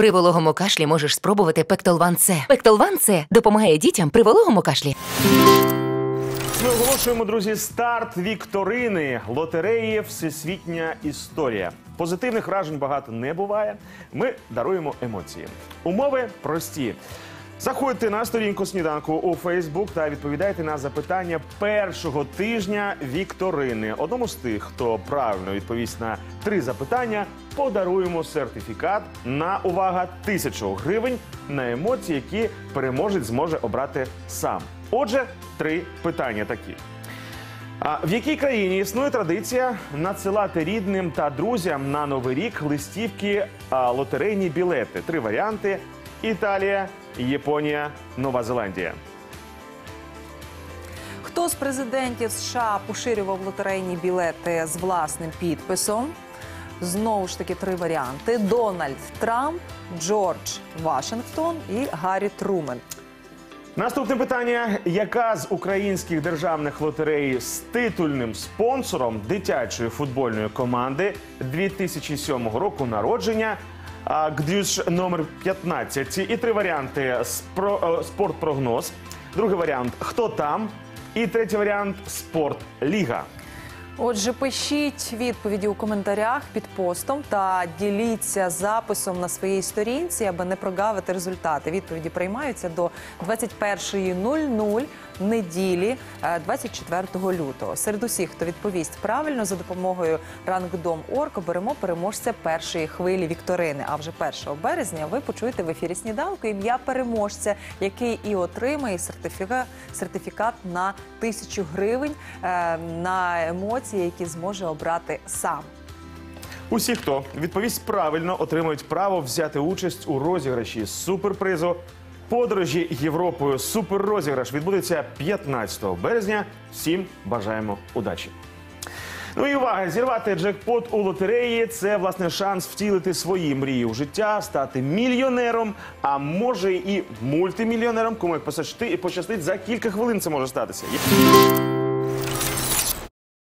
При вологому кашлі можеш спробувати Пектолван С. Пектолван С допомагає дітям при вологому кашлі. Ми оголошуємо, друзі, старт вікторини лотереї Всесвітня історія. Позитивних вражень багато не буває. Ми даруємо емоції. Умови прості. Заходьте на сторінку сніданку у Фейсбук та відповідайте на запитання першого тижня вікторини. Одному з тих, хто правильно відповість на три запитання, подаруємо сертифікат на увага тисячу гривень на емоції, які переможець зможе обрати сам. Отже, три питання такі. А в якій країні існує традиція надсилати рідним та друзям на новий рік листівки а, лотерейні білети? Три варіанти: Італія, Японія, Нова Зеландія. Хто з президентів США поширював лотерейні білети з власним підписом? Знову ж таки три варіанти: Дональд Трамп, Джордж Вашингтон і Гаррі Трумен. Наступне питання: яка з українських державних лотерей з титульним спонсором дитячої футбольної команди 2007 року народження? А, ГДЮС номер 15. І три варіанти: е, спортпрогноз. Другий варіант хто там? І третій варіант спорт ліга. Отже, пишіть відповіді у коментарях під постом та діліться записом на своїй сторінці, аби не прогавити результати. Відповіді приймаються до 21.00 неділі, е, 24 лютого. Серед усіх, хто відповість правильно за допомогою Рангдом.орг, оберемо переможця першої хвилі вікторини. А вже 1 березня ви почуєте в ефірі сніданку ім'я переможця, який і отримає сертифіка- сертифікат на тисячу гривень е, на емоції, які зможе обрати сам. Усі, хто відповість правильно, отримують право взяти участь у розіграші суперпризу. Подорожі Європою суперрозіграш відбудеться 15 березня. Всім бажаємо удачі. Ну і увага, зірвати джекпот у лотереї це власне шанс втілити свої мрії у життя, стати мільйонером, а може і мультимільйонером, кому як пощастить, за кілька хвилин це може статися.